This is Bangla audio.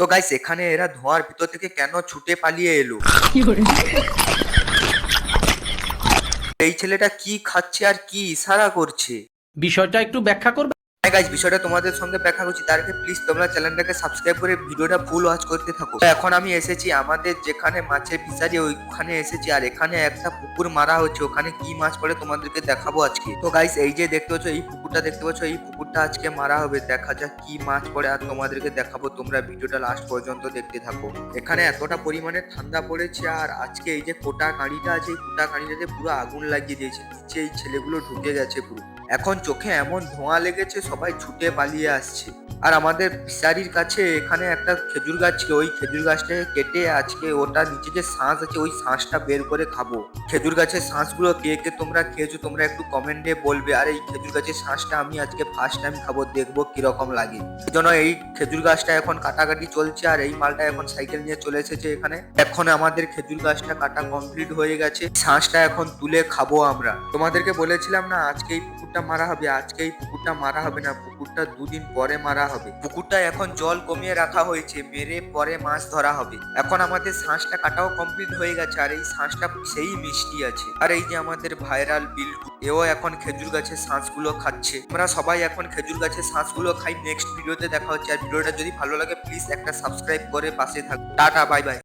তো গাইস এখানে এরা ধোঁয়ার ভিতর থেকে কেন ছুটে পালিয়ে এলো? এই ছেলেটা কি খাচ্ছে আর কি ইশারা করছে? বিষয়টা একটু ব্যাখ্যা করবে? হ্যাঁ গাইজ বিষয়টা তোমাদের সঙ্গে দেখা করছি। তার আগে প্লিজ তোমরা চ্যানেলটাকে সাবস্ক্রাইব করে ভিডিওটা ফুল ওয়াচ করতে থাকো। এখন আমি এসেছি আমাদের যেখানে মাছের ফিশারি ওইখানে এসেছি। আর এখানে একটা পুকুর মারা হচ্ছে। ওখানে কি মাছ পড়ে তোমাদেরকে দেখাবো আজকে। তো গাইস এই যে দেখতে পাচ্ছ, এই পুকুরটা দেখতে পাচ্ছ, এই পুকুরটা আজকে মারা হবে। দেখা যাক কি মাছ পড়ে। আর তোমাদেরকে দেখাবো, তোমরা ভিডিওটা লাস্ট পর্যন্ত দেখতে থাকো। এখানে এতটা পরিমাণে ঠান্ডা পড়েছে। আর আজকে এই যে কোটা কাঁড়িটা আছে, এই কোটা কাঁড়িটাতে পুরো আগুন লাগিয়ে দিয়েছে। নিচে এই ছেলেগুলো ঢুকে গেছে পুরো। এখন চোখে এমন ধোঁয়া লেগেছে সবাই ছুটে পালিয়ে আসছে। আর আমাদের ফিশারির কাছে এখানে একটা খেজুর গাছ ওই খেজুর গাছটাকে কেটে আজকে ওটা নিচে যে শাঁস আছে, ওই শাঁসটা বের করে খাব। খেজুর গাছের শাঁসগুলো কে কে তোমরা খেয়েছো, তোমরা একটু কমেন্টে বলবে, আর, এই খেজুর গাছের শাঁসটা আমি আজকে ফার্স্ট টাইম খাব, দেখব কীরকম লাগে। জন্য এই খেজুর গাছটা এখন কাটাকাটি চলছে, আর এই মালটা এখন সাইকেল নিয়ে চলে এসেছে এখানে। এখন আমাদের খেজুর গাছটা কাটা কমপ্লিট হয়ে গেছে, শাঁসটা এখন তুলে খাব আমরা। তোমাদেরকে বলেছিলাম না, আজকে এই পুকুরটা মারা হবে, আজকে এই পুকুরটা মারা হবে না পুকুরটা দুদিন পরে মারা হবে। পুকুরটা এখন জল কমিয়ে রাখা হয়েছে, মেরে পরে মাছ ধরা হবে। এখন আমাদের শাঁসটা কাটাও কমপ্লিট হয়ে গেছে, আর এই শাঁসটা সেই মিষ্টি আছে। আর এই যে আমাদের ভাইরাল বিল্টু এও এখন খেজুর গাছের শাঁসগুলো খাচ্ছে। আমরা সবাই এখন খেজুর গাছের শাঁসগুলো খাই। নেক্সট ভিডিওতে দেখা হচ্ছে। আর ভিডিওটা যদি ভালো লাগে প্লিজ একটা সাবস্ক্রাইব করে পাশে থাক। Tata bye bye